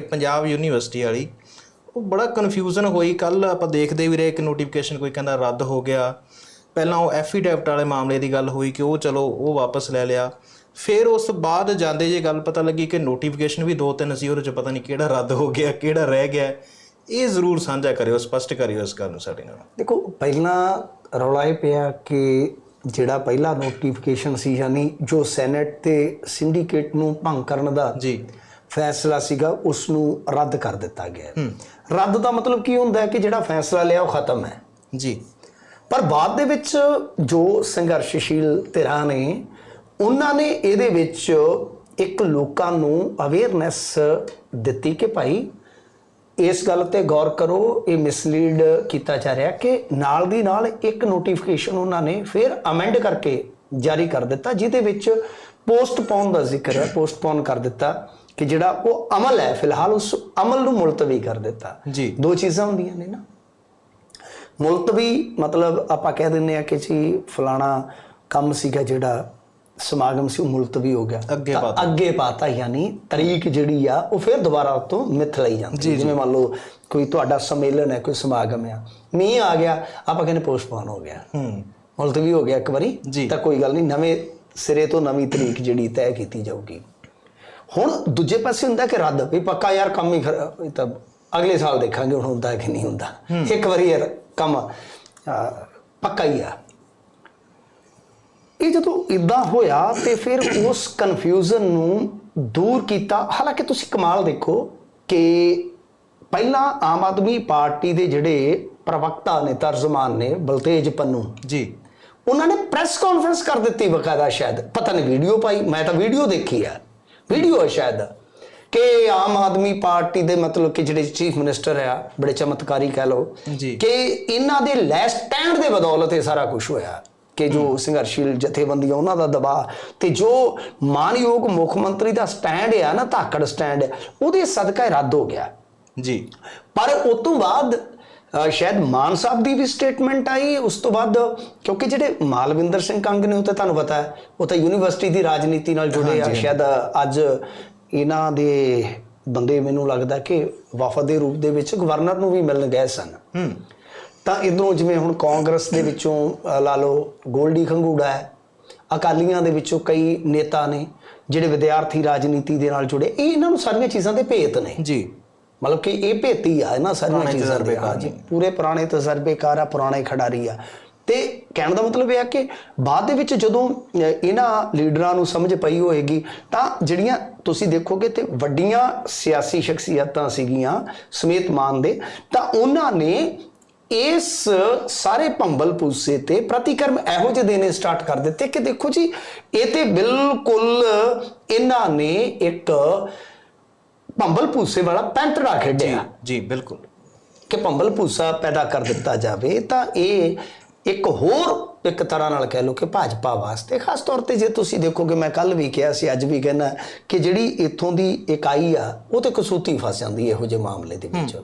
Punjab university ਵਾਲੀ ਉਹ ਬੜਾ ਕਨਫਿਊਜ਼ਨ ਹੋਈ। ਕੱਲ ਆਪਾਂ ਦੇਖਦੇ ਵੀ ਰਹੇ ਕਿ ਨੋਟੀਫਿਕੇਸ਼ਨ ਕੋਈ ਕਹਿੰਦਾ ਰੱਦ ਹੋ ਗਿਆ। ਪਹਿਲਾਂ ਉਹ ਐਫੀਡੈਵਿਟ ਵਾਲੇ ਮਾਮਲੇ ਦੀ ਗੱਲ ਹੋਈ ਕਿ ਉਹ ਚਲੋ ਉਹ ਵਾਪਸ ਲੈ ਲਿਆ। ਫਿਰ ਉਸ ਤੋਂ ਬਾਅਦ ਜਾਂਦੇ ਜੇ ਗੱਲ ਪਤਾ ਲੱਗੀ ਕਿ ਨੋਟੀਫਿਕੇਸ਼ਨ ਵੀ ਦੋ ਤਿੰਨ ਸੀ ਉਹਦੇ ਚ ਪਤਾ ਨਹੀਂ ਕਿਹੜਾ ਰੱਦ ਹੋ ਗਿਆ ਕਿਹੜਾ ਰਹਿ ਗਿਆ। ਇਹ ਜ਼ਰੂਰ ਸਾਂਝਾ ਕਰਿਓ ਸਪਸ਼ਟ ਕਰਿਓ ਇਸ ਗੱਲ ਨੂੰ ਸਾਡੇ ਨਾਲ। ਦੇਖੋ ਪਹਿਲਾਂ ਰੌਲਾ ਇਹ ਪਿਆ ਕਿ ਜਿਹੜਾ ਪਹਿਲਾ ਨੋਟੀਫਿਕੇਸ਼ਨ ਸੀ ਯਾਨੀ ਜੋ ਸੈਨੇਟ ਤੇ ਸਿੰਡੀਕੇਟ ਨੂੰ ਭੰਗ ਕਰਨ ਦਾ ਜੀ। ਫੈਸਲਾ ਸੀਗਾ ਉਸ ਨੂੰ ਰੱਦ ਕਰ ਦਿੱਤਾ ਗਿਆ। ਰੱਦ ਦਾ ਮਤਲਬ ਕੀ ਹੁੰਦਾ ਹੈ ਕਿ ਜਿਹੜਾ ਫੈਸਲਾ ਲਿਆ ਉਹ ਖਤਮ ਹੈ। ਜੀ। ਪਰ ਬਾਅਦ ਦੇ ਵਿੱਚ ਜੋ ਸੰਘਰਸ਼ਸ਼ੀਲ ਧਿਰਾਂ ਨੇ ਉਹਨਾਂ ਨੇ ਇਹਦੇ ਵਿੱਚ ਇੱਕ ਲੋਕਾਂ ਨੂੰ ਅਵੇਅਰਨੈਸ ਦਿੱਤੀ ਕਿ ਭਾਈ ਇਸ ਗੱਲ ਤੇ ਗੌਰ ਕਰੋ ਇਹ ਮਿਸਲੀਡ ਕੀਤਾ ਜਾ ਰਿਹਾ ਕਿ ਨਾਲ ਦੀ ਨਾਲ ਇੱਕ ਨੋਟੀਫਿਕੇਸ਼ਨ ਉਹਨਾਂ ਨੇ ਫਿਰ ਅਮੈਂਡ ਕਰਕੇ ਜਾਰੀ ਕਰ ਦਿੱਤਾ ਜਿਹਦੇ ਵਿੱਚ ਪੋਸਟਪੋਨ ਦਾ ਜ਼ਿਕਰ ਹੈ ਪੋਸਟਪੋਨ ਕਰ ਦਿੱਤਾ। ਕਿ ਜਿਹੜਾ ਉਹ ਅਮਲ ਹੈ ਫਿਲਹਾਲ ਉਸ ਅਮਲ ਨੂੰ ਮੁਲਤਵੀ ਕਰ ਦਿੱਤਾ। ਜੀ। ਦੋ ਚੀਜ਼ਾਂ ਹੁੰਦੀਆਂ ਨੇ ਨਾ। ਮੁਲਤਵੀ ਮਤਲਬ ਆਪਾਂ ਕਹਿ ਦਿੰਦੇ ਆ ਕਿ ਜੀ ਫਲਾਣਾ ਕੰਮ ਸੀਗਾ ਜਿਹੜਾ ਸਮਾਗਮ ਸੀ ਉਹ ਮੁਲਤਵੀ ਹੋ ਗਿਆ। ਅੱਗੇ ਪਾਤਾ। ਅੱਗੇ ਪਾਤਾ ਯਾਨੀ ਤਰੀਕ ਜਿਹੜੀ ਆ ਉਹ ਫਿਰ ਦੁਬਾਰਾ ਤੋਂ ਮਿੱਥ ਲਈ ਜਾਂਦੀ ਹੈ। ਜਿਵੇਂ ਮੰਨ ਲਓ ਕੋਈ ਤੁਹਾਡਾ ਸੰਮੇਲਨ ਹੈ ਕੋਈ ਸਮਾਗਮ ਆ। ਮੀਂਹ ਆ ਗਿਆ ਆਪਾਂ ਕਹਿੰਦੇ ਪੋਸਟਪੋਨ ਹੋ ਗਿਆ। ਹੂੰ। ਮੁਲਤਵੀ ਹੋ ਗਿਆ ਇੱਕ ਵਾਰੀ। ਤਾਂ ਕੋਈ ਗੱਲ ਨਹੀਂ ਨਵੇਂ ਸਿਰੇ ਤੋਂ ਨਵੀਂ ਤਰੀਕ ਜਿਹੜੀ ਤੈਅ ਕੀਤੀ ਜਾਊਗੀ। ਹੁਣ ਦੂਜੇ ਪਾਸੇ ਹੁੰਦਾ ਕਿ ਰੱਦ ਵੀ ਪੱਕਾ ਯਾਰ ਕੰਮ ਹੀ ਖਰਾ- ਇਹ ਤਾਂ ਅਗਲੇ ਸਾਲ ਦੇਖਾਂਗੇ ਹੁਣ ਹੁੰਦਾ ਕਿ ਨਹੀਂ ਹੁੰਦਾ। ਇੱਕ ਵਾਰੀ ਯਾਰ ਕੰਮ ਅਹ, ਪੱਕਾ ਹੀ ਆ। ਇਹ ਜਦੋਂ ਇਦਾਂ ਹੋਇਆ ਤੇ ਫਿਰ ਉਸ ਕਨਫਿਊਜ਼ਨ ਨੂੰ ਦੂਰ ਕੀਤਾ। ਹਾਲਾਂਕਿ ਤੁਸੀਂ ਕਮਾਲ ਦੇਖੋ ਕਿ ਪਹਿਲਾਂ ਆਮ ਆਦਮੀ ਪਾਰਟੀ ਦੇ ਜਿਹੜੇ ਪ੍ਰਵਕਤਾ ਨੇ ਤਰਜਮਾਨ ਨੇ ਬਲਤੇਜ ਪੰਨੂ ਜੀ। ਉਹਨਾਂ ਨੇ ਪ੍ਰੈਸ ਕਾਨਫਰੰਸ ਕਰ ਦਿੱਤੀ ਬਕਾਇਦਾ ਸ਼ਾਇਦ। ਪਤਾ ਨਹੀਂ ਵੀਡੀਓ ਪਾਈ ਮੈਂ ਤਾਂ ਵੀਡੀਓ ਦੇਖੀ ਆ। ਵੀਡੀਓ ਹੈ ਸ਼ਾਇਦ ਕਿ ਆਮ ਆਦਮੀ ਪਾਰਟੀ ਦੇ ਮਤਲਬ ਕਿ ਜਿਹੜੇ ਚੀਫ ਮਿਨਿਸਟਰ ਆ ਬੜੇ ਚਮਤਕਾਰੀ ਕਹਿ ਲਓ। ਕਿ ਇਹਨਾਂ ਦੇ ਲੈਸ ਸਟੈਂਡ ਦੇ ਬਦੌਲਤ ਇਹ ਸਾਰਾ ਕੁਝ ਹੋਇਆ ਕਿ ਜੋ ਸੰਘਰਸ਼ੀਲ ਜਥੇਬੰਦੀਆਂ ਉਹਨਾਂ ਦਾ ਦਬਾਅ ਤੇ ਜੋ ਮਾਨਯੋਗ ਮੁੱਖ ਮੰਤਰੀ ਦਾ ਸਟੈਂਡ ਆ ਨਾ ਧਾਕੜ ਸਟੈਂਡ ਉਹਦੇ ਸਦਕਾ ਰੱਦ ਹੋ ਗਿਆ। ਜੀ। ਪਰ ਉਸ ਤੋਂ ਬਾਅਦ ਸ਼ਾਇਦ ਮਾਨ ਸਾਹਿਬ ਦੀ ਵੀ ਸਟੇਟਮੈਂਟ ਆਈ ਉਸ ਤੋਂ ਬਾਅਦ ਕਿਉਂਕਿ ਜਿਹੜੇ ਮਾਲਵਿੰਦਰ ਸਿੰਘ ਕੰਗ ਨੇ ਉਹ ਤਾਂ ਤੁਹਾਨੂੰ ਪਤਾ ਹੈ ਉਹ ਤਾਂ ਯੂਨੀਵਰਸਿਟੀ ਦੀ ਰਾਜਨੀਤੀ ਨਾਲ ਜੁੜੇ ਆ ਸ਼ਾਇਦ ਅੱਜ ਇਹਨਾਂ ਦੇ ਬੰਦੇ ਮੈਨੂੰ ਲੱਗਦਾ ਕਿ ਵਫਦ ਦੇ ਰੂਪ ਦੇ ਵਿੱਚ ਗਵਰਨਰ ਨੂੰ ਵੀ ਮਿਲਣ ਗਏ ਸਨ। ਹੂੰ। ਤਾਂ ਇਧਰੋਂ ਜਿਵੇਂ ਹੁਣ ਕਾਂਗਰਸ ਦੇ ਵਿੱਚੋਂ ਲਾ ਲਓ ਗੋਲਡੀ ਖੰਗੂੜਾ ਹੈ ਅਕਾਲੀਆਂ ਦੇ ਵਿੱਚੋਂ ਕਈ ਨੇਤਾ ਨੇ ਜਿਹੜੇ ਵਿਦਿਆਰਥੀ ਰਾਜਨੀਤੀ ਦੇ ਨਾਲ ਜੁੜੇ ਇਹ ਇਹਨਾਂ ਨੂੰ ਸਾਰੀਆਂ ਚੀਜ਼ਾਂ ਦੇ ਭੇਤ ਨੇ। ਜੀ। ਮਤਲਬ ਕਿ ਇਹ ਭੇਤੀ ਆ ਇਹਨਾਂ ਸਾਰੀਆਂ ਚੀਜ਼ਾਂ ਦੇ। ਤਜਰਬੇਕਾਰ ਹਾਂਜੀ ਪੂਰੇ ਪੁਰਾਣੇ ਤਜਰਬੇਕਾਰ ਆ ਪੁਰਾਣੇ ਖਿਡਾਰੀ ਆ। ਤੇ ਕਹਿਣ ਦਾ ਮਤਲਬ ਇਹ ਆ ਕਿ ਬਾਅਦ ਦੇ ਵਿੱਚ ਜਦੋਂ ਇਹਨਾਂ ਲੀਡਰਾਂ ਨੂੰ ਸਮਝ ਪਈ ਹੋਏਗੀ ਤਾਂ ਜਿਹੜੀਆਂ ਤੁਸੀਂ ਦੇਖੋਗੇ ਤੇ ਵੱਡੀਆਂ ਸਿਆਸੀ ਸ਼ਖਸੀਅਤਾਂ ਸੀਗੀਆਂ ਸਮੇਤ ਮਾਨ ਦੇ ਤਾਂ ਉਹਨਾਂ ਨੇ ਇਸ ਸਾਰੇ ਭੰਬਲ ਪੂਸੇ ਤੇ ਪ੍ਰਤੀਕਰਮ ਇਹੋ ਜਿਹੇ ਦੇਣੇ ਸਟਾਰਟ ਕਰ ਦਿੱਤੇ ਕਿ ਦੇਖੋ ਜੀ ਇਹ ਤੇ ਬਿਲਕੁਲ ਇਹਨਾਂ ਨੇ ਇੱਕ ਭੰਬਲ ਪੂਸੇ ਵਾਲਾ ਪੈਂਤੜਾ ਖੇਡਿਆ। ਜੀ ਬਿਲਕੁਲ। ਕਿ ਭੰਬਲ ਪੂਸਾ ਪੈਦਾ ਕਰ ਦਿੱਤਾ ਜਾਵੇ ਤਾਂ ਇਹ ਇੱਕ ਹੋਰ ਇੱਕ ਤਰ੍ਹਾਂ ਨਾਲ ਕਹਿ ਲਓ ਕਿ ਭਾਜਪਾ ਵਾਸਤੇ ਖਾਸ ਤੌਰ ਤੇ ਜੇ ਤੁਸੀਂ ਦੇਖੋਗੇ ਮੈਂ ਕੱਲ ਵੀ ਕਿਹਾ ਸੀ ਅੱਜ ਵੀ ਕਹਿਣਾ ਕਿ ਜਿਹੜੀ ਇੱਥੋਂ ਦੀ ਇਕਾਈ ਆ ਉਹ ਤੇ ਕਸੂਤੀ ਫਸ ਜਾਂਦੀ ਹੈ ਇਹੋ ਜਿਹੇ ਮਾਮਲੇ ਦੇ ਵਿੱਚ।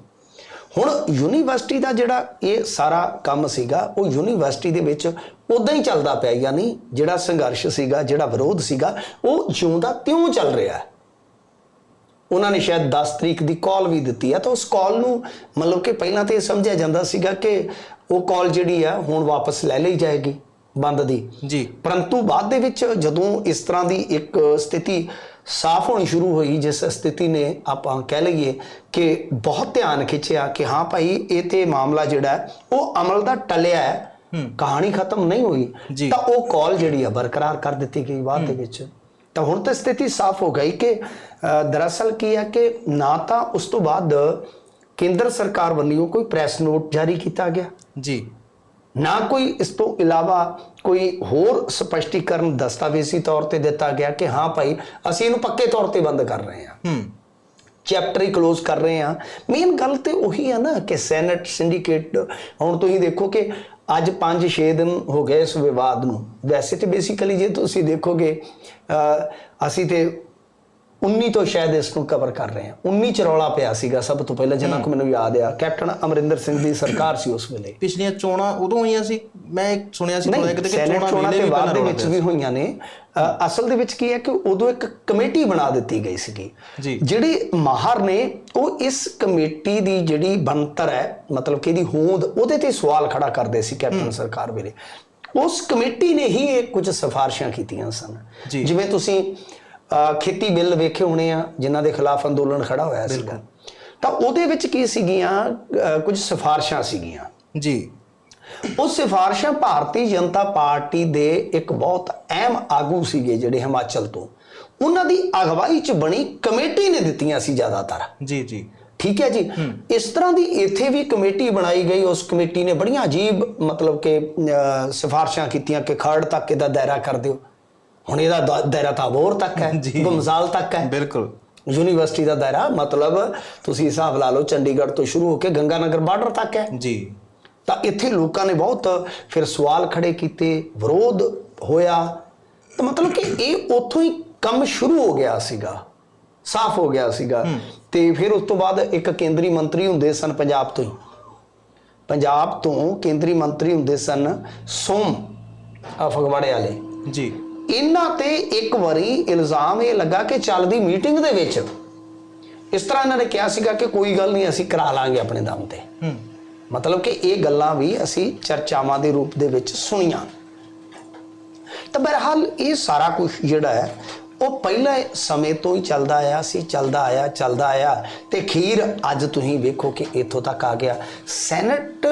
ਹੁਣ ਯੂਨੀਵਰਸਿਟੀ ਦਾ ਜਿਹੜਾ ਇਹ ਸਾਰਾ ਕੰਮ ਸੀਗਾ ਉਹ ਯੂਨੀਵਰਸਿਟੀ ਦੇ ਵਿੱਚ ਉਦਾਂ ਹੀ ਚੱਲਦਾ ਪਿਆ ਯਾਨੀ ਜਿਹੜਾ ਸੰਘਰਸ਼ ਸੀਗਾ ਜਿਹੜਾ ਵਿਰੋਧ ਸੀਗਾ ਉਹ ਜਿਉਂਦਾ ਤਿਉਂ ਚੱਲ ਰਿਹਾ। ਹੈ ਉਹਨਾਂ ਨੇ ਸ਼ਾਇਦ 10 ਤਰੀਕ ਦੀ ਕਾਲ ਵੀ ਦਿੱਤੀ ਆ ਤਾਂ ਉਸ ਕਾਲ ਨੂੰ ਮਤਲਬ ਕਿ ਪਹਿਲਾਂ ਤੇ ਇਹ ਸਮਝਿਆ ਜਾਂਦਾ ਸੀਗਾ ਕਿ ਉਹ ਕਾਲ ਜਿਹੜੀ ਆ ਹੁਣ ਵਾਪਸ ਲੈ ਲਈ ਜਾਏਗੀ ਬੰਦ ਦੀ। ਜੀ। ਪਰੰਤੂ ਬਾਅਦ ਦੇ ਵਿੱਚ ਜਦੋਂ ਇਸ ਤਰ੍ਹਾਂ ਦੀ ਇੱਕ ਸਥਿਤੀ ਸਾਫ਼ ਹੋਣੀ ਸ਼ੁਰੂ ਹੋਈ ਜਿਸ ਸਥਿਤੀ ਨੇ ਆਪਾਂ ਕਹਿ ਲਈਏ ਕਿ ਬਹੁਤ ਧਿਆਨ ਖਿੱਚਿਆ ਕਿ ਹਾਂ ਭਾਈ ਇਹ ਤੇ ਮਾਮਲਾ ਜਿਹੜਾ ਉਹ ਅਮਲ ਦਾ ਟਲਿਆ ਹੈ ਕਹਾਣੀ ਖਤਮ ਨਹੀਂ ਹੋਈ। ਤਾਂ ਉਹ ਕਾਲ ਜਿਹੜੀ ਆ ਬਰਕਰਾਰ ਕਰ ਦਿੱਤੀ ਗਈ ਬਾਅਦ ਦੇ ਵਿੱਚ। ਤਾਂ ਹੁਣ ਤਾਂ ਸਥਿਤੀ ਸਾਫ਼ ਹੋ ਗਈ ਕਿ ਦਰਅਸਲ ਕੀ ਹੈ ਕਿ ਨਾ ਤਾਂ ਉਸ ਤੋਂ ਬਾਅਦ ਕੇਂਦਰ ਸਰਕਾਰ ਵੱਲੋਂ ਕੋਈ ਪ੍ਰੈਸ ਨੋਟ ਜਾਰੀ ਕੀਤਾ ਗਿਆ। ਜੀ। ਨਾ ਕੋਈ ਇਸ ਤੋਂ ਇਲਾਵਾ ਕੋਈ ਹੋਰ ਸਪਸ਼ਟੀਕਰਨ ਦਸਤਾਵੇਜ਼ੀ ਤੌਰ ਤੇ ਦਿੱਤਾ ਗਿਆ ਕਿ ਹਾਂ ਭਾਈ ਅਸੀਂ ਇਹਨੂੰ ਪੱਕੇ ਤੌਰ ਤੇ ਬੰਦ ਕਰ ਰਹੇ ਹਾਂ। ਹੂੰ। ਚੈਪਟਰ ਹੀ ক্লোਜ਼ ਕਰ ਰਹੇ ਹਾਂ। ਮੇਨ ਗੱਲ ਤੇ ਉਹੀ ਆ ਨਾ ਕਿ ਸੈਨੇਟ ਸਿੰਡੀਕੇਟ ਹੁਣ ਤੁਸੀਂ ਦੇਖੋ ਕਿ ਅੱਜ 5-6 ਦਿਨ ਹੋ ਗਏ ਇਸ ਵਿਵਾਦ ਨੂੰ। ਵੈਸੇ ਤੇ ਬੇਸਿਕਲੀ ਜੇ ਤੁਸੀਂ ਦੇਖੋਗੇ ਅਸੀਂ ਤੇ 19 ਤੋਂ ਸ਼ਾਇਦ ਇਸ ਨੂੰ ਕਵਰ ਕਰ ਰਹੇ ਹਾਂ। 19 ਚ ਰੌਲਾ ਪਿਆ ਸੀਗਾ ਸਭ ਤੋਂ ਪਹਿਲਾਂ ਜਿੰਨਾ ਕੁ ਮੈਨੂੰ ਯਾਦ ਆ। ਕੈਪਟਨ ਅਮਰਿੰਦਰ ਸਿੰਘ ਦੀ ਸਰਕਾਰ ਸੀ ਉਸ ਵੇਲੇ। ਪਿਛਲੀਆਂ ਚੋਣਾਂ ਉਦੋਂ ਹੋਈਆਂ ਸੀ। ਮੈਂ ਸੁਣਿਆ ਸੀ ਥੋੜਾ ਕਿਤੇ ਕਿ ਚੋਣਾਂ ਵੇਲੇ ਵੀ ਬਾਅਦ ਦੇ ਵਿੱਚ ਵੀ ਹੋਈਆਂ ਨੇ। ਅਸਲ ਦੇ ਵਿੱਚ ਕੀ ਹੈ ਕਿ ਉਦੋਂ ਇੱਕ ਕਮੇਟੀ ਬਣਾ ਦਿੱਤੀ ਗਈ ਸੀਗੀ। ਜਿਹੜੇ ਮਾਹਰ ਨੇ ਉਹ ਇਸ ਕਮੇਟੀ ਦੀ ਜਿਹੜੀ ਬਣਤਰ ਹੈ ਮਤਲਬ ਕਿ ਇਹਦੀ ਹੋਂਦ ਉਹਦੇ ਤੇ ਸਵਾਲ ਖੜਾ ਕਰਦੇ ਸੀ ਕੈਪਟਨ ਸਰਕਾਰ ਵੇਲੇ। ਉਸ ਕਮੇਟੀ ਨੇ ਹੀ ਇਹ ਕੁਝ ਸਿਫਾਰਸ਼ਾਂ ਕੀਤੀਆਂ ਸਨ। ਜਿਵੇਂ ਤੁਸੀਂ ਖੇਤੀ ਬਿੱਲ ਵੇਖੇ ਹੋਣੇ ਆ ਜਿਨ੍ਹਾਂ ਦੇ ਖਿਲਾਫ ਅੰਦੋਲਨ ਖੜਾ ਹੋਇਆ ਸੀਗਾ। ਤਾਂ ਉਹਦੇ ਵਿੱਚ ਕੀ ਸੀਗੀਆਂ ਕੁਝ ਸਿਫਾਰਸ਼ਾਂ ਸੀਗੀਆਂ? ਜੀ। ਉਹ ਸਿਫਾਰਸ਼ਾਂ ਭਾਰਤੀ ਜਨਤਾ ਪਾਰਟੀ ਦੇ ਇੱਕ ਬਹੁਤ ਅਹਿਮ ਆਗੂ ਸੀਗੇ ਜਿਹੜੇ ਹਿਮਾਚਲ ਤੋਂ। ਉਹਨਾਂ ਦੀ ਅਗਵਾਈ 'ਚ ਬਣੀ ਕਮੇਟੀ ਨੇ ਦਿੱਤੀਆਂ ਸੀ ਜ਼ਿਆਦਾਤਰ। ਜੀ ਜੀ। ਠੀਕ ਹੈ ਜੀ? ਇਸ ਤਰ੍ਹਾਂ ਦੀ ਇੱਥੇ ਵੀ ਕਮੇਟੀ ਬਣਾਈ ਗਈ ਉਸ ਕਮੇਟੀ ਨੇ ਬੜੀਆਂ ਅਜੀਬ ਮਤਲਬ ਕਿ ਸਿਫਾਰਸ਼ਾਂ ਕੀਤੀਆਂ ਕਿ ਖਰੜ ਤੱਕ ਇਹਦਾ ਦਾਇਰਾ ਕਰ ਦਿਓ। ਹੁਣ ਇਹਦਾ ਦਾਇਰਾ ਤਾਂ ਅਬੋਹਰ ਤੱਕ ਹੈ ਜੀ। ਗੁਮਜ਼ਾਲ ਤੱਕ ਹੈ। ਬਿਲਕੁਲ। ਯੂਨੀਵਰਸਿਟੀ ਦਾ ਦਾਇਰਾ ਮਤਲਬ ਤੁਸੀਂ ਹਿਸਾਬ ਲਾ ਲਓ ਚੰਡੀਗੜ੍ਹ ਤੋਂ ਸ਼ੁਰੂ ਹੋ ਕੇ ਗੰਗਾਨਗਰ ਬਾਰਡਰ ਤੱਕ ਹੈ। ਜੀ। ਤਾਂ ਇੱਥੇ ਲੋਕਾਂ ਨੇ ਬਹੁਤ ਫਿਰ ਸਵਾਲ ਖੜੇ ਕੀਤੇ ਵਿਰੋਧ ਹੋਇਆ। ਤਾਂ ਮਤਲਬ ਕਿ ਇਹ ਉੱਥੋਂ ਹੀ ਕੰਮ ਸ਼ੁਰੂ ਹੋ ਗਿਆ ਸੀਗਾ ਸਾਫ਼ ਹੋ ਗਿਆ ਸੀਗਾ। ਤੇ ਫਿਰ ਉਸ ਤੋਂ ਬਾਅਦ ਇੱਕ ਕੇਂਦਰੀ ਮੰਤਰੀ ਹੁੰਦੇ ਸਨ ਪੰਜਾਬ ਤੋਂ ਹੀ। ਪੰਜਾਬ ਤੋਂ ਕੇਂਦਰੀ ਮੰਤਰੀ ਹੁੰਦੇ ਸਨ ਸੋਮ ਫਗਵਾੜੇ ਵਾਲੇ। ਜੀ। ਇਹਨਾਂ ਤੇ ਇੱਕ ਵਾਰੀ ਇਲਜ਼ਾਮ ਇਹ ਲੱਗਾ ਕਿ ਚੱਲਦੀ ਮੀਟਿੰਗ ਦੇ ਵਿੱਚ ਇਸ ਤਰ੍ਹਾਂ ਇਹਨਾਂ ਨੇ ਕਿਹਾ ਸੀਗਾ ਕਿ ਕੋਈ ਗੱਲ ਨਹੀਂ ਅਸੀਂ ਕਰਾ ਲਾਂਗੇ ਆਪਣੇ ਦਮ ਤੇ। ਮਤਲਬ ਕਿ ਇਹ ਗੱਲਾਂ ਵੀ ਅਸੀਂ ਚਰਚਾਵਾਂ ਦੇ ਰੂਪ ਦੇ ਵਿੱਚ ਸੁਣੀਆਂ। ਤਾਂ ਬਹਰਹਾਲ ਇਹ ਸਾਰਾ ਕੁਝ ਜਿਹੜਾ ਹੈ ਉਹ ਪਹਿਲੇ ਸਮੇਂ ਤੋਂ ਹੀ ਚੱਲਦਾ ਆਇਆ ਸੀ ਚੱਲਦਾ ਆਇਆ ਚੱਲਦਾ ਆਇਆ। ਤੇ ਖੀਰ ਅੱਜ ਤੁਸੀਂ ਵੇਖੋ ਕਿ ਇੱਥੋਂ ਤੱਕ ਆ ਗਿਆ। ਸੈਨੇਟ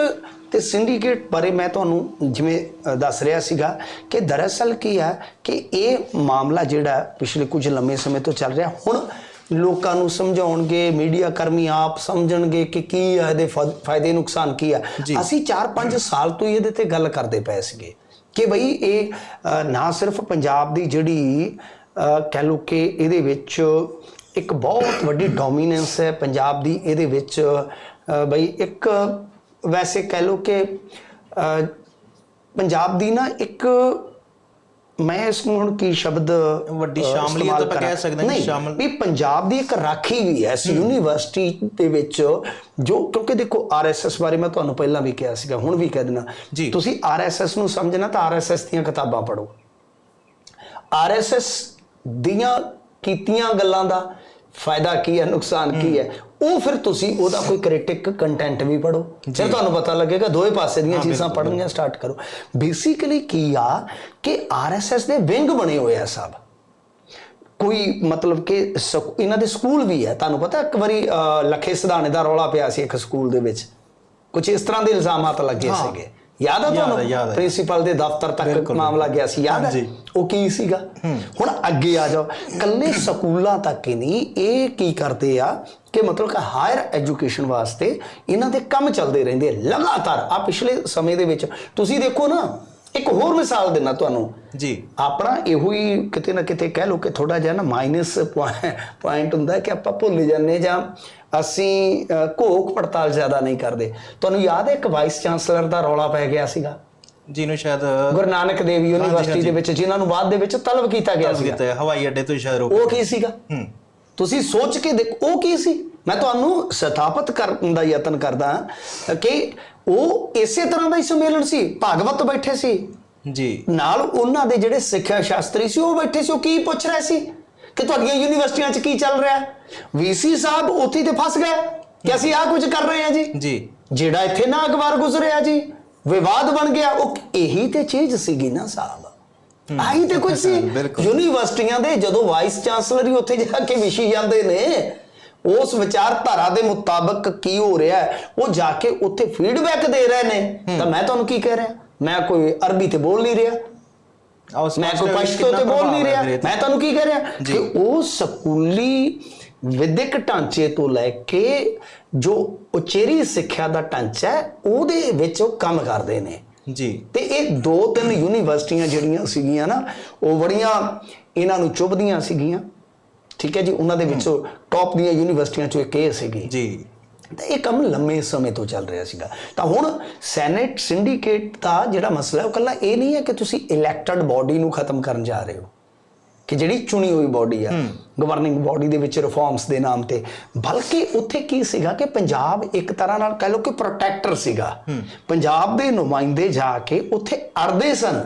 ਤੇ ਸਿੰਡੀਕੇਟ ਬਾਰੇ ਮੈਂ ਤੁਹਾਨੂੰ ਜਿਵੇਂ ਦੱਸ ਰਿਹਾ ਸੀਗਾ ਕਿ ਦਰਅਸਲ ਕੀ ਹੈ ਕਿ ਇਹ ਮਾਮਲਾ ਜਿਹੜਾ ਪਿਛਲੇ ਕੁਝ ਲੰਮੇ ਸਮੇਂ ਤੋਂ ਚੱਲ ਰਿਹਾ ਹੁਣ ਲੋਕਾਂ ਨੂੰ ਸਮਝਾਉਣਗੇ ਮੀਡੀਆ ਕਰਮੀ ਆਪ ਸਮਝਣਗੇ ਕਿ ਕੀ ਹੈ ਇਹਦੇ ਫਾਇਦੇ ਨੁਕਸਾਨ ਕੀ ਹੈ ਜੀ। ਅਸੀਂ 4-5 ਸਾਲ ਤੋਂ ਹੀ ਇਹਦੇ ਤੇ ਗੱਲ ਕਰਦੇ ਪਏ ਸੀਗੇ ਕਿ ਬਈ ਇਹ ਨਾ ਸਿਰਫ ਪੰਜਾਬ ਦੀ ਜਿਹੜੀ ਕਹਿ ਲਓ ਕਿ ਇਹਦੇ ਵਿੱਚ ਇੱਕ ਬਹੁਤ ਵੱਡੀ ਡੋਮੀਨੈਂਸ ਹੈ ਪੰਜਾਬ ਦੀ ਇਹਦੇ ਵਿੱਚ ਬਈ ਇੱਕ ਵੈਸੇ ਕਹਿ ਲਓ ਕਿ ਪੰਜਾਬ ਦੀ ਨਾ ਇੱਕ ਮੈਂ ਇਸ ਨੂੰ ਹੁਣ ਕੀ ਸ਼ਬਦ ਵੱਡੀ ਸ਼ਾਮਲੀਅਤ ਆਪਾਂ ਕਹਿ? ਸਕਦੇ ਹਾਂ ਸ਼ਾਮਲ- ਵੀ ਪੰਜਾਬ ਦੀ ਇੱਕ ਰਾਖੀ ਵੀ ਹੈ ਇਸ ਯੂਨੀਵਰਸਿਟੀ ਦੇ ਵਿੱਚ ਜੋ ਕਿਉਂਕਿ ਦੇਖੋ ਆਰਐਸਐਸ ਬਾਰੇ ਮੈਂ ਤੁਹਾਨੂੰ ਪਹਿਲਾਂ ਵੀ ਕਿਹਾ ਸੀਗਾ ਹੁਣ ਵੀ ਕਹਿ ਜੀ। ਤੁਸੀਂ ਆਰਐਸਐਸ ਨੂੰ ਸਮਝਣਾ ਤਾਂ ਆਰਐਸਐਸ ਦੀਆਂ ਕਿਤਾਬਾਂ ਪੜ੍ਹੋ। ਆਰਐਸਐਸ ਦੀਆਂ ਕੀਤੀਆਂ ਗੱਲਾਂ ਦਾ ਫਾਇਦਾ ਕੀ ਹੈ ਨੁਕਸਾਨ ਕੀ ਹੈ? ਉਹ ਫਿਰ ਤੁਸੀਂ ਉਹਦਾ ਕੋਈ ਕ੍ਰਿਟਿਕ ਕੰਟੈਂਟ ਵੀ ਪੜੋ ਫਿਰ ਤੁਹਾਨੂੰ ਪਤਾ ਲੱਗੇਗਾ ਦੋਵੇਂ ਪਾਸੇ ਦੀਆਂ ਚੀਜ਼ਾਂ ਪੜ੍ਹਨੀਆਂ ਸਟਾਰਟ ਕਰੋ। ਬੇਸਿਕਲੀ ਕੀ ਆ ਕਿ ਆਰਐਸਐਸ ਦੇ ਵਿੰਗ ਬਣੇ ਹੋਏ ਆ ਸਭ। ਕੋਈ ਮਤਲਬ ਕਿ ਇਹਨਾਂ ਦੇ ਸਕੂਲ ਵੀ ਹੈ ਤੁਹਾਨੂੰ ਪਤਾ ਇੱਕ ਵਾਰੀ ਲੱਖੇ ਸਿਧਾਣੇ ਦਾ ਰੌਲਾ ਪਿਆ ਸੀ ਇੱਕ ਸਕੂਲ ਦੇ ਵਿੱਚ। ਕੁਝ ਇਸ ਤਰ੍ਹਾਂ ਦੇ ਇਲਜ਼ਾਮਾਤ ਲੱਗੇ। ਸੀਗੇ। ਯਾਦ ਆ ਤੁਹਾਨੂੰ। ਪ੍ਰਿੰਸੀਪਲ ਦੇ ਦਫ਼ਤਰ ਤੱਕ। ਮਾਮਲਾ ਗਿਆ ਸੀ ਯਾਦ ਹੈ। ਉਹ ਕੀ ਸੀਗਾ? ਹੁਣ ਅੱਗੇ ਆ ਜਾਓ। ਕੱਲੇ ਸਕੂਲਾਂ ਤੱਕ ਹੀ ਨਹੀਂ ਇਹ ਕੀ ਕਰਦੇ ਆ ਕਿ ਮਤਲਬ ਕਿ ਹਾਇਰ ਐਜੂਕੇਸ਼ਨ ਵਾਸਤੇ ਇਹਨਾਂ ਦੇ ਕੰਮ ਚੱਲਦੇ ਰਹਿੰਦੇ ਲਗਾਤਾਰ। ਆ ਪਿਛਲੇ ਸਮੇਂ ਦੇ ਵਿੱਚ ਤੁਸੀਂ ਦੇਖੋ ਨਾ ਇੱਕ ਹੋਰ ਮਿਸਾਲ ਦੇਣਾ ਤੁਹਾਨੂੰ। ਜੀ। ਆਪਣਾ ਇਹੋ ਹੀ ਕਿਤੇ ਨਾ ਕਿਤੇ ਕਹਿ ਲਓ ਕਿ ਥੋੜਾ ਜਿਹਾ ਨਾ ਮਾਈਨਸ ਪੁਆਇੰਟ ਹੁੰਦਾ ਕਿ ਆਪਾਂ ਭੁੱਲ ਜਾਂਦੇ ਜਾਂ ਅਸੀਂ ਘੋਖ ਪੜਤਾਲ ਜ਼ਿਆਦਾ ਨਹੀਂ ਕਰਦੇ। ਤੁਹਾਨੂੰ ਯਾਦ ਹੈ ਇੱਕ ਵਾਈਸ ਚਾਂਸਲਰ ਦਾ ਰੌਲਾ ਪੈ ਗਿਆ ਸੀਗਾ? ਜਿਹਨੂੰ ਸ਼ਾਇਦ ਗੁਰੂ ਨਾਨਕ ਦੇਵ ਯੂਨੀਵਰਸਿਟੀ। ਦੇ ਵਿੱਚ ਜਿਨ੍ਹਾਂ ਨੂੰ ਬਾਅਦ ਦੇ ਵਿੱਚ ਤਲਬ ਕੀਤਾ ਗਿਆ ਸੀ ਹਵਾਈ ਅੱਡੇ ਤੋਂ ਸ਼ਾਇਦ ਰੋਕ ਉਹ ਕੀ ਸੀਗਾ? ਤੁਸੀਂ ਸੋਚ ਕੇ ਦੇਖੋ ਉਹ ਕੀ ਸੀ? ਮੈਂ ਤੁਹਾਨੂੰ ਸਥਾਪਿਤ ਕਰਨ ਦਾ ਯਤਨ ਕਰਦਾ ਕਿ ਉਹ ਇਸੇ ਤਰ੍ਹਾਂ ਦਾ ਹੀ ਸੰਮੇਲਨ ਸੀ ਭਾਗਵਤ ਬੈਠੇ ਸੀ। ਜੀ। ਨਾਲ ਉਹਨਾਂ ਦੇ ਜਿਹੜੇ ਸਿੱਖਿਆ ਸ਼ਾਸਤਰੀ ਸੀ ਉਹ ਬੈਠੇ ਸੀ ਉਹ ਕੀ ਪੁੱਛ ਰਹੇ ਸੀ? ਕਿ ਤੁਹਾਡੀਆਂ ਯੂਨੀਵਰਸਿਟੀਆਂ 'ਚ ਕੀ ਚੱਲ ਰਿਹਾ? ਹੈ ਵੀਸੀ ਸਾਹਿਬ ਉੱਥੇ ਤੇ ਫਸ ਗਏ। ਕਿ ਅਸੀਂ ਆਹ ਕੁਝ ਕਰ ਰਹੇ ਹਾਂ ਜੀ? ਜੀ। ਜਿਹੜਾ ਇੱਥੇ ਨਾ ਅਖਬਾਰ ਗੁਜ਼ਰਿਆ ਜੀ ਵਿਵਾਦ ਬਣ ਗਿਆ ਉਹ ਇਹੀ ਤੇ ਚੀਜ਼ ਸੀਗੀ ਨਾ ਸਾਹਿਬ। ਆਹੀ ਤੇ ਕੁਝ ਸੀ। ਬਿਲਕੁਲ। ਯੂਨੀਵਰਸਿਟੀਆਂ ਦੇ ਜਦੋਂ ਵਾਈਸ ਚਾਂਸਲਰ ਹੀ ਉੱਥੇ ਜਾ ਕੇ ਵਿਸ਼ੀ ਜਾਂਦੇ ਨੇ ਉਸ ਵਿਚਾਰਧਾਰਾ ਦੇ ਮੁਤਾਬਕ ਕੀ ਹੋ ਰਿਹਾ ਹੈ, ਉਹ ਜਾ ਕੇ ਉੱਥੇ ਫੀਡਬੈਕ ਦੇ ਰਹੇ ਨੇ। ਤਾਂ ਮੈਂ ਤੁਹਾਨੂੰ ਕੀ ਕਹਿ ਰਿਹਾ? ਮੈਂ ਕੋਈ ਅਰਬੀ ਤੇ ਬੋਲ ਨਹੀਂ ਰਿਹਾ। ਮੈਂ ਕੋਈ ਪਸ਼ਤੋ ਤੇ ਬੋਲ ਨਹੀਂ ਰਿਹਾ। ਮੈਂ ਤੁਹਾਨੂੰ ਕੀ ਕਹਿ ਰਿਹਾ। ਕਿ ਉਹ ਸਕੂਲੀ ਵਿਦਿਅਕ ਢਾਂਚੇ ਤੋਂ ਲੈ ਕੇ ਜੋ ਉਚੇਰੀ ਸਿੱਖਿਆ ਦਾ ਢਾਂਚਾ ਹੈ ਉਹਦੇ ਵਿੱਚ ਉਹ ਕੰਮ ਕਰਦੇ ਨੇ। ਜੀ। ਤੇ ਇਹ ਦੋ ਤਿੰਨ ਯੂਨੀਵਰਸਿਟੀਆਂ ਜਿਹੜੀਆਂ ਸੀਗੀਆਂ ਨਾ ਉਹ ਬੜੀਆਂ ਇਹਨਾਂ ਨੂੰ ਚੁੱਭਦੀਆਂ ਸੀਗੀਆਂ। ਠੀਕ ਹੈ ਜੀ? ਉਹਨਾਂ ਦੇ ਵਿੱਚੋਂ ਟੌਪ ਦੀਆਂ ਯੂਨੀਵਰਸਿਟੀਆਂ ਚੋਂ ਇੱਕ ਇਹ ਸੀਗੀ। ਜੀ। ਤਾਂ ਇਹ ਕੰਮ ਲੰਮੇ ਸਮੇਂ ਤੋਂ ਚੱਲ ਰਿਹਾ ਸੀਗਾ। ਤਾਂ ਹੁਣ ਸੈਨੇਟ ਸਿੰਡੀਕੇਟ ਦਾ ਜਿਹੜਾ ਮਸਲਾ ਹੈ ਉਹ ਕੱਲਾ ਇਹ ਨਹੀਂ ਹੈ ਕਿ ਤੁਸੀਂ ਇਲੈਕਟਡ ਬਾਡੀ ਨੂੰ ਖਤਮ ਕਰਨ ਜਾ ਰਹੇ ਹੋ ਕਿ ਜਿਹੜੀ ਚੁਣੀ ਹੋਈ ਬਾਡੀ ਆ ਗਵਰਨਿੰਗ ਬਾਡੀ ਦੇ ਵਿੱਚ ਰਿਫਾਰਮਸ ਦੇ ਨਾਮ ਤੇ। ਬਲਕਿ ਉੱਥੇ ਕੀ ਸੀਗਾ ਕਿ ਪੰਜਾਬ ਇੱਕ ਤਰ੍ਹਾਂ ਨਾਲ ਕਹਿ ਲਓ ਕਿ ਪ੍ਰੋਟੈਕਟਰ ਸੀਗਾ। ਪੰਜਾਬ ਦੇ ਨੁਮਾਇੰਦੇ ਜਾ ਕੇ ਉੱਥੇ ਅੜਦੇ ਸਨ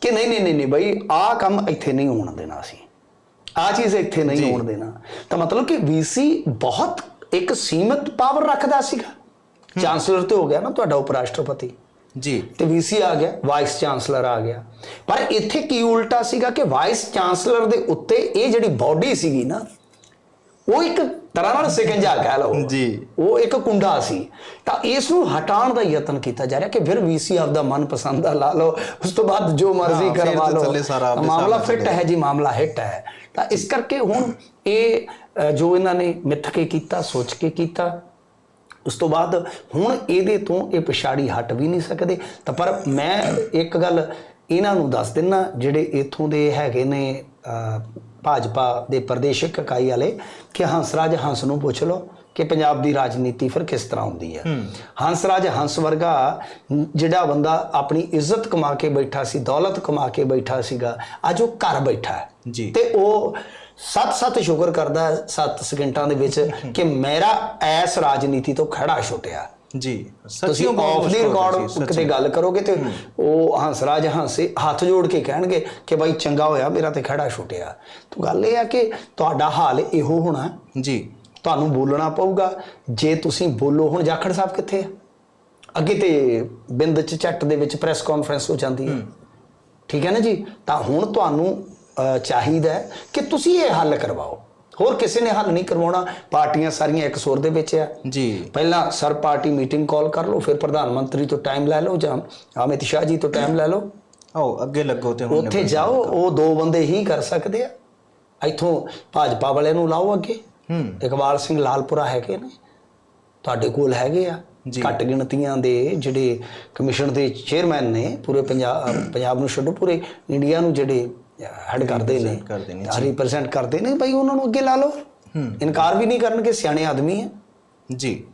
ਕਿ ਨਹੀਂ ਨਹੀਂ ਨਹੀਂ ਨਹੀਂ ਬਈ ਆਹ ਕੰਮ ਇੱਥੇ ਨਹੀਂ ਹੋਣ ਦੇਣਾ ਸੀ। ਆ ਚੀਜ਼ ਇੱਥੇ ਨਹੀਂ ਹੋਣ ਦੇਣਾ। ਤਾਂ ਮਤਲਬ ਕਿ ਵੀਸੀ ਬਹੁਤ ਇੱਕ ਸੀਮਤ ਪਾਵਰ ਰੱਖਦਾ ਸੀਗਾ। ਚਾਂਸਲਰ ਤੇ ਹੋ ਗਿਆ ਨਾ ਤੁਹਾਡਾ ਉਪ ਰਾਸ਼ਟਰਪਤੀ ਜੀ। ਤੇ ਵੀਸੀ ਆ ਗਿਆ ਵਾਈਸ ਚਾਂਸਲਰ ਆ ਗਿਆ। ਪਰ ਇੱਥੇ ਕੀ ਉਲਟਾ ਸੀਗਾ ਕਿ ਵਾਈਸ ਚਾਂਸਲਰ ਦੇ ਉੱਤੇ ਇਹ ਜਿਹੜੀ ਬਾਡੀ ਸੀਗੀ ਨਾ ਉਹ ਇੱਕ ਤਰ੍ਹਾਂ ਨਾਲ ਸਿਕੰਜਾ ਕਹਿ ਲਓ। ਜੀ। ਉਹ ਇੱਕ ਕੁੰਡਾ ਸੀ। ਤਾਂ ਇਸ ਨੂੰ ਹਟਾਉਣ ਦਾ ਯਤਨ ਕੀਤਾ ਜਾ ਰਿਹਾ ਕਿ ਫਿਰ ਵੀਸੀ ਆਪਦਾ ਮਨਪਸੰਦ ਦਾ ਲਾ ਲਓ। ਉਸ ਤੋਂ ਬਾਅਦ ਜੋ ਮਰਜ਼ੀ ਕਰਵਾ ਲਓ। ਮਾਮਲਾ ਫਿੱਟ ਹੈ ਜੀ ਮਾਮਲਾ ਹਿੱਟ ਹੈ। ਤਾਂ ਇਸ ਕਰਕੇ ਹੁਣ ਇਹ ਜੋ ਇਹਨਾਂ ਨੇ ਮਿੱਥ ਕੇ ਕੀਤਾ ਸੋਚ ਕੇ ਕੀਤਾ। ਉਸ ਤੋਂ ਬਾਅਦ ਹੁਣ ਇਹਦੇ ਤੋਂ ਇਹ ਪਿਛਾੜੀ ਹਟ ਵੀ ਨਹੀਂ ਸਕਦੇ। ਤਾਂ ਪਰ ਮੈਂ ਇੱਕ ਗੱਲ ਇਹਨਾਂ ਨੂੰ ਦੱਸ ਦਿੰਨਾ ਜਿਹੜੇ ਇਥੋਂ ਦੇ ਹੈਗੇ ਨੇ ਭਾਜਪਾ ਦੇ ਪ੍ਰਦੇਸ਼ਿਕ ਇਕਾਈ ਵਾਲੇ ਕਿ ਹੰਸਰਾਜ ਹੰਸ ਨੂੰ ਪੁੱਛ ਲਓ ਕਿ ਪੰਜਾਬ ਦੀ ਰਾਜਨੀਤੀ ਫਿਰ ਕਿਸ ਤਰ੍ਹਾਂ ਹੁੰਦੀ ਹੈ। ਹੰਸਰਾਜ ਹੰਸ ਵਰਗਾ ਜਿਹੜਾ ਬੰਦਾ ਆਪਣੀ ਇੱਜ਼ਤ ਕਮਾ ਕੇ ਬੈਠਾ ਸੀ ਦੌਲਤ ਕਮਾ ਕੇ ਬੈਠਾ ਸੀਗਾ ਅੱਜ ਉਹ ਘਰ ਬੈਠਾ ਹੈ। ਜੀ। ਤੇ ਉਹ ਸੱਤ ਸੱਤ ਸ਼ੁਕਰ ਕਰਦਾ 7 ਸਕਿੰਟਾਂ ਦੇ ਵਿੱਚ ਕਿ ਮੇਰਾ ਐਸ ਰਾਜਨੀਤੀ ਤੋਂ ਖੜਾ ਛੁੱਟਿਆ। ਜੀ ਤੁਸੀਂ ਆਫ ਦੀ ਰਿਕਾਰਡ। ਕਿਤੇ ਗੱਲ ਕਰੋਗੇ ਤੇ ਉਹ ਹੰਸਰਾਜ ਹੰਸੇ ਹੱਥ ਜੋੜ ਕੇ ਕਹਿਣਗੇ ਕਿ ਬਾਈ ਚੰਗਾ ਹੋਇਆ ਮੇਰਾ ਤੇ ਖੜਾ ਛੁੱਟਿਆ। ਤਾਂ ਗੱਲ ਇਹ ਆ ਕਿ ਤੁਹਾਡਾ ਹਾਲ ਇਹੋ ਹੋਣਾ। ਜੀ। ਤੁਹਾਨੂੰ ਬੋਲਣਾ ਪਊਗਾ। ਜੇ ਤੁਸੀਂ ਬੋਲੋ ਹੁਣ ਜਾਖੜ ਸਾਹਿਬ ਕਿੱਥੇ ਆ? ਅੱਗੇ ਤੇ ਬਿੰਦ ਚ ਚੱਟ ਦੇ ਵਿੱਚ ਪ੍ਰੈਸ ਕਾਨਫਰੰਸ ਹੋ ਜਾਂਦੀ ਹੈ। ਠੀਕ ਹੈ ਨਾ ਜੀ? ਤਾਂ ਹੁਣ ਤੁਹਾਨੂੰ ਚਾਹੀਦਾ ਹੈ ਕਿ ਤੁਸੀਂ ਇਹ ਹੱਲ ਕਰਵਾਓ। ਹੋਰ ਕਿਸੇ ਨੇ ਹੱਲ ਨਹੀਂ ਕਰਵਾਉਣਾ। ਪਾਰਟੀਆਂ ਸਾਰੀਆਂ ਇੱਕ ਸੁਰ ਦੇ ਵਿੱਚ ਆ। ਜੀ। ਪਹਿਲਾਂ ਸਰ ਪਾਰਟੀ ਮੀਟਿੰਗ ਕਾਲ ਕਰ ਲਓ ਫਿਰ ਪ੍ਰਧਾਨ ਮੰਤਰੀ ਤੋਂ ਟਾਈਮ ਲੈ ਲਓ ਜਾਂ ਅਮਿਤ ਸ਼ਾਹ ਜੀ ਤੋਂ ਟਾਈਮ ਲੈ ਲਓ। ਆਓ ਅੱਗੇ ਲੱਗੋ ਤੇ ਹੁਣ ਉੱਥੇ ਜਾਓ। ਉਹ ਦੋ ਬੰਦੇ ਹੀ ਕਰ ਸਕਦੇ ਆ। ਇੱਥੋਂ ਭਾਜਪਾ ਵਾਲਿਆਂ ਨੂੰ ਲਾਓ ਅੱਗੇ। ਹੂੰ। ਇਕਬਾਲ ਸਿੰਘ ਲਾਲਪੁਰਾ ਹੈਗੇ ਨੇ। ਤੁਹਾਡੇ ਕੋਲ ਹੈਗੇ ਆ। ਘੱਟ ਗਿਣਤੀਆਂ ਦੇ ਜਿਹੜੇ ਕਮਿਸ਼ਨ ਦੇ ਚੇਅਰਮੈਨ ਨੇ ਪੂਰੇ ਪੰਜਾਬ ਪੰਜਾਬ ਨੂੰ ਛੱਡੋ ਪੂਰੇ ਇੰਡੀਆ ਨੂੰ ਜਿਹੜੇ ਹੈਡ ਕਰਦੇ ਨੇ। ਕਰਦੇ ਨੇ, ਕਰਦੇ ਨੇ ਭਾਈ ਉਹਨਾਂ ਨੂੰ ਅੱਗੇ ਲਾ ਲਓ। ਇਨਕਾਰ ਵੀ ਨਹੀਂ ਕਰਨਗੇ ਸਿਆਣੇ ਆਦਮੀ ਹੈ। ਜੀ।